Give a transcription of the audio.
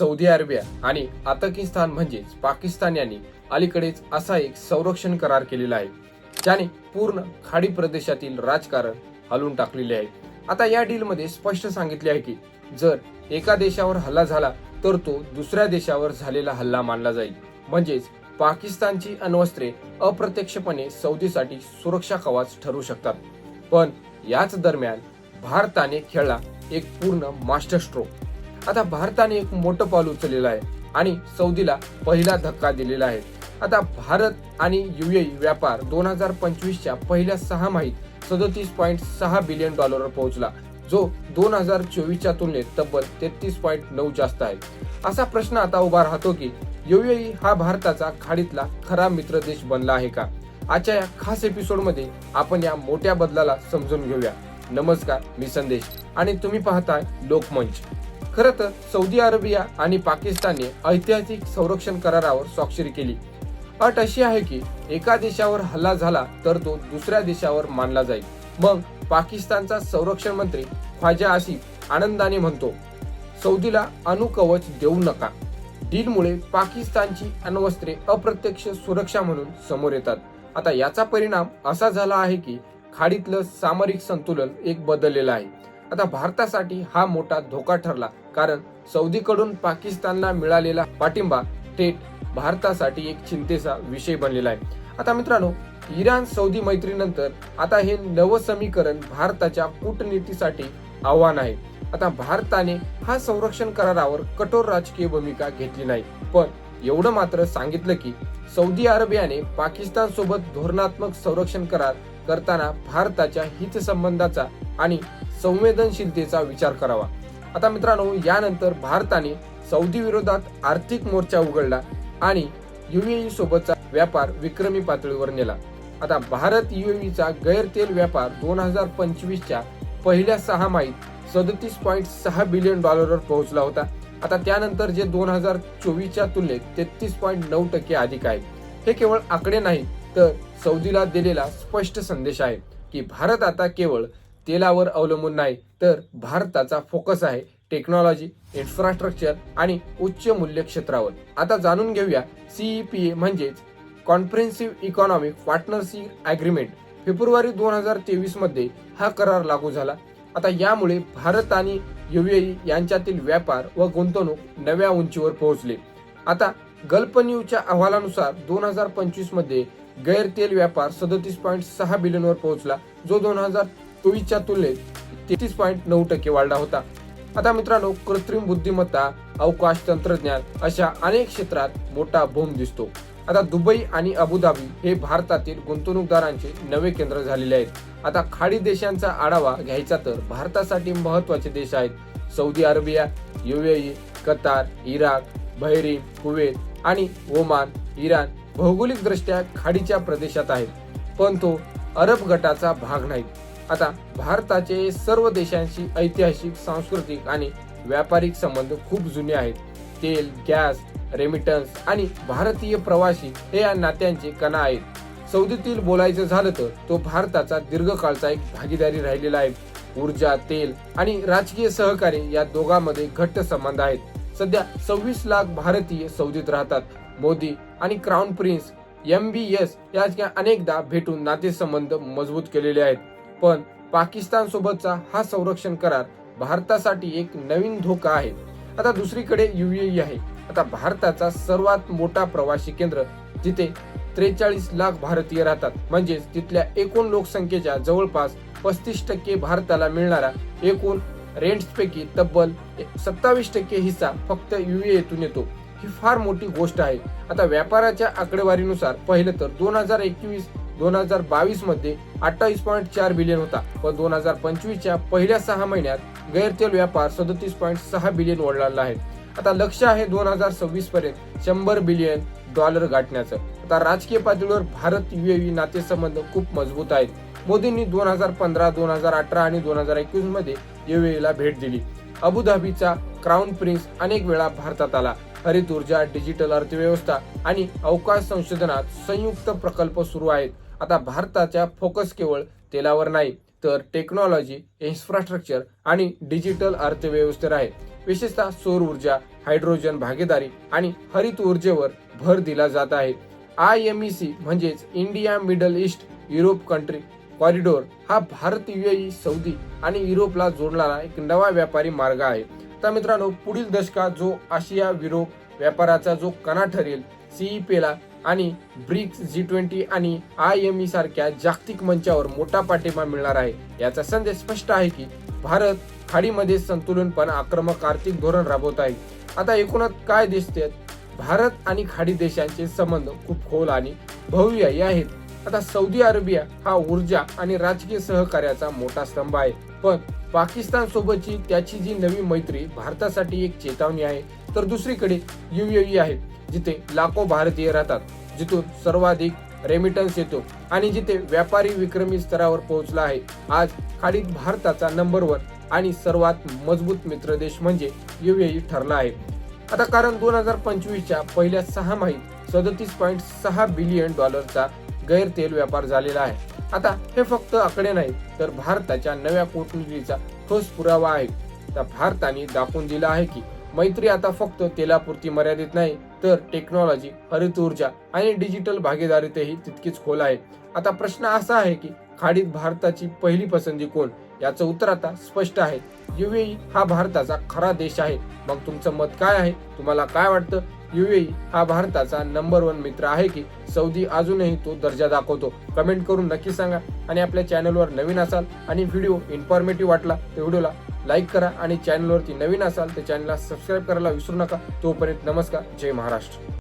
Saudi Arabia आणि आतकिस्तान म्हणजेच पाकिस्तान यांनी अलीकडेच असा एक संरक्षण करार केलेला आहे. ज्याने पूर्ण खाडी प्रदेशातील राजकारण हलवून टाकलेले आहे. आता या डीलमध्ये स्पष्ट सांगितले आहे की जर एका देशावर हल्ला झाला तर तो दुसऱ्या देशावर झालेला हल्ला मानला जाईल. म्हणजेच पाकिस्तानची अण्वस्त्रे अप्रत्यक्षपणे सौदीसाठी सुरक्षा कवच ठरू शकतात. पण याच दरम्यान भारताने खेळला एक पूर्ण मास्टर स्ट्रोक. आता भारताने एक मोठं पाऊल उचललेलं आहे आणि सौदीला पहिला धक्का दिलेला आहे. आता भारत आणि युएई व्यापार दोन हजार पंचवीसच्या पहिल्या सहा माहीत सदतीस पॉईंट सहा बिलियन डॉलरवर पोहोचला जो दोन हजार चोवीसच्या तुलनेत तब्बल तेहतीस पॉईंट नऊ जास्त आहे. असा प्रश्न आता उभा राहतो की युएई हा भारताचा खाडीतला खरा मित्र देश बनला आहे का? आजच्या या खास एपिसोडमध्ये आपण या मोठ्या बदलाला समजून घेऊया. नमस्कार मी संदेश. आणि तुम्ही पाहताय लोकमंच. खरं तर सौदी अरेबिया आणि पाकिस्तानने ऐतिहासिक संरक्षण करारावर स्वाक्षरी केली. अट अशी आहे की एका देशावर हल्ला झाला तर तो दुसऱ्या देशावर मानला जाईल. मग पाकिस्तानचा संरक्षण मंत्री ख्वाजा आसिफ आनंदाने म्हणतो सौदीला अणुकवच देऊ नका. डीलमुळे पाकिस्तानची अण्वस्त्रे अप्रत्यक्ष सुरक्षा म्हणून समोर येतात. आता याचा परिणाम असा झाला आहे की खाडीतलं सामरिक संतुलन एक बदललेलं आहे. आता भारतासाठी हा मोठा धोका ठरला. कारण सौदीकडून पाकिस्तानला मिळालेला पाठिंबा थेट भारतासाठी एक चिंतेचा विषय बनलेला आहे. आता मित्रांनो इराण सौदी मैत्रीनंतर आता हे नवं समीकरण भारताच्या कूटनीतीसाठी आव्हान आहे. आता भारताने हा संरक्षण करारावर कठोर राजकीय भूमिका घेतली नाही. पण एवढं मात्र सांगितलं की सौदी अरेबियाने पाकिस्तान सोबत धोरणात्मक संरक्षण करार करताना भारताच्या हितसंबंधाचा आणि संवेदनशीलतेचा विचार करावा. आता मित्रांनो यानंतर भारताने सौदी विरोधात आर्थिक मोर्चा उघडला आणि युएई सोबतचा व्यापार विक्रमी पातळीवर नेला. आता भारत युएईचा गैरतेल व्यापार दोन हजार पंचवीसच्या पहिल्या सहा माहीत सदतीस पॉईंट सहा बिलियन डॉलरवर पोहोचला होता. आता त्यानंतर जे दोन हजार चोवीसच्या तुलनेत तेहतीस पॉईंट नऊ टक्के अधिक आहे. हे केवळ आकडे नाही तर सौदीला दिलेला स्पष्ट संदेश आहे की भारत आता केवळ तेलावर अवलंबून नाही. तर भारताचा फोकस आहे टेक्नॉलॉजी इन्फ्रास्ट्रक्चर आणि उच्च मूल्य क्षेत्रावर. आता जाणून घेऊया सीईपीए म्हणजेच कॉन्फरन्सिव्ह इकॉनॉमिक पार्टनरशिप अग्रीमेंट फेब्रुवारी दोन हजार तेवीसमध्ये हा करार लागू झाला. आता यामुळे भारत आणि युएई यांच्यातील व्यापार व गुंतवणूक नव्या उंचीवर पोहोचले. आता गल्फ न्यूजच्या अहवालानुसार दोन हजार पंचवीसमध्ये गैरतेल व्यापार सदतीस पॉईंट सहा बिलियनवर पोहोचला. जो दोन हजार चोवीसच्या तुलनेत तेहतीस पॉईंट नऊ टक्के वाढला होता. आता मित्रांनो कृत्रिम बुद्धिमत्ता अवकाश तंत्रज्ञान अशा अनेक क्षेत्रात मोठा बूम दिसतो. आता दुबई आणि अबुधाबी हे भारतातील गुंतवणूकदारांचे नवे केंद्र झालेले आहेत. आता खाडी देशांचा आढावा घ्यायचा तर भारतासाठी महत्त्वाचे देश आहेत. Saudi Arabia UAE Qatar Iraq Bahrain Kuwait आणि ओमान इराण भौगोलिक दृष्ट्या खाडीच्या प्रदेशात आहेत. पण तो अरब गटाचा भाग नाही आता भारताचे सर्व देशांशी ऐतिहासिक सांस्कृतिक आणि व्यापारिक संबंध खूप जुने आहेत. तेल गॅस रेमिटन्स आणि भारतीय प्रवासी हे या नात्यांचे कणा आहेत. सौदीतील बोलायचं झालं तर तो भारताचा दीर्घकाळचा एक भागीदारी राहिलेला आहे. ऊर्जा तेल आणि राजकीय सहकार्य या दोघांमध्ये घट्ट संबंध आहेत. सध्या सव्वीस लाख भारतीय सौदीत राहतात. मोदी आणि crown prince M B S या अनेकदा भेटून नातेसंबंध मजबूत केलेले आहेत. पण पाकिस्तान सोबतचा हा संरक्षण करार भारतासाठी एक नवीन धोका आहे. आता दुसरीकडे युएई आहे. आता भारताचा सर्वात मोठा प्रवासी केंद्र जिथे त्रेचाळीस लाख भारतीय राहतात. म्हणजेच तिथल्या एकूण लोकसंख्येच्या जवळपास पस्तीस टक्के भारताला मिळणारा एकूण रेंट्सपैकी तब्बल सत्तावीस टक्के हिस्सा फक्त युएतून येतो. ही फार मोठी गोष्ट आहे. आता व्यापाराच्या आकडेवारीनुसार पाहिलं तर दोन हजार एकवीस दोन हजार बावीसमध्ये अठ्ठावीस पॉईंट चार बिलियन होता. पण दोन हजार पंचवीसच्या पहिल्या सहा महिन्यात गैरतेल व्यापार सदतीस पॉईंट सहा बिलियन ओढलेला आहे. आता लक्ष आहे दोन हजार सव्वीस पर्यंत शंभर बिलियन डॉलर गाठण्याचं. आता राजकीय पातळीवर भारत युएई नातेसंबंध खूप मजबूत आहेत. मोदींनी दोन हजार पंधरा दोन हजार अठरा आणि दोन हजार एकवीसमध्ये युएईला भेट दिली. अबुधाबीचा क्राऊन प्रिन्स अनेक वेळा भारतात आला. हरित ऊर्जा डिजिटल अर्थव्यवस्था आणि अवकाश संशोधनात संयुक्त प्रकल्प सुरू आहेत. आता भारताच्या फोकस केवळ तेलावर नाही तर टेक्नॉलॉजी इन्फ्रास्ट्रक्चर आणि डिजिटल अर्थव्यवस्थेवर आहे. विशेषतः सौर ऊर्जा हायड्रोजन भागीदारी आणि हरित ऊर्जेवर भर दिला जात आहे. आय एम ई सी म्हणजेच India Middle East Europe country corridor हा भारत युएई सौदी आणि युरोपला जोडणारा एक नवा व्यापारी मार्ग आहे. तर मित्रांनो पुढील दशकात जो आशिया युरोप व्यापाराचा जो कणा ठरेल सीईपीला आणि ब्रिक्स जी ट्वेंटी आणि आय एम ई सारख्या जागतिक मंचावर मोठा पाठिंबा मिळणार आहे. याचा संदेश स्पष्ट आहे की भारत खाडीमध्ये संतुलन पण आक्रमक आर्थिक धोरण राबवत आहे. आता एकूणात काय दिसते? भारत आणि खाडी देशांचे संबंध खूप खोल आणि भव्य आहेत. आता सौदी अरेबिया हा ऊर्जा आणि राजकीय सहकार्याचा मोठा स्तंभ आहे. पण पाकिस्तान सोबतची त्याची जी नवी मैत्री भारतासाठी एक चेतावणी आहे तर दुसरीकडे युएई आहे. जिथे लाखो भारतीय राहतात जिथून सर्वाधिक रेमिटन्स येतो आणि जिथे व्यापारी विक्रमी स्तरावर पोहोचला आहे. आज खाडीत भारताचा नंबर वन आणि सर्वात मजबूत मित्र देश म्हणजे युएई ठरला आहे. आता कारण दोन हजार पंचवीसच्या पहिल्या सहा माहीत सदतीस पॉईंट सहा बिलियन डॉलरचा गैरतेल व्यापार झालेला आहे. आता हे फक्त आकडे नाही तर भारताच्या नव्या कूटनीतीचा ठोस पुरावा आहे. तर भारताने दाखवून दिला आहे की मैत्री आता फक्त तेलापुरती मर्यादित नाही तर टेक्नॉलॉजी हरित ऊर्जा आणि डिजिटल भागीदारीतही तितकीच खोल आहे. आता प्रश्न असा आहे की खाडीत भारताची पहिली पसंती कोण? याचं उत्तर आता स्पष्ट आहे. युएई हा भारताचा खरा देश आहे. मग तुमचं मत काय आहे? तुम्हाला काय वाटतं? युएई हा भारताचा नंबर वन मित्र आहे की? सौदी अजूनही तो दर्जा दाखवतो. कमेंट करून नक्की सांगा. आणि आपल्या चॅनलवर नवीन असाल आणि व्हिडिओ इन्फॉर्मेटिव्ह वाटला तर व्हिडिओला लाईक करा आणि चॅनलवरती नवीन असाल तर चॅनलला सबस्क्राईब करायला विसरू नका. तोपर्यंत नमस्कार. जय महाराष्ट्र.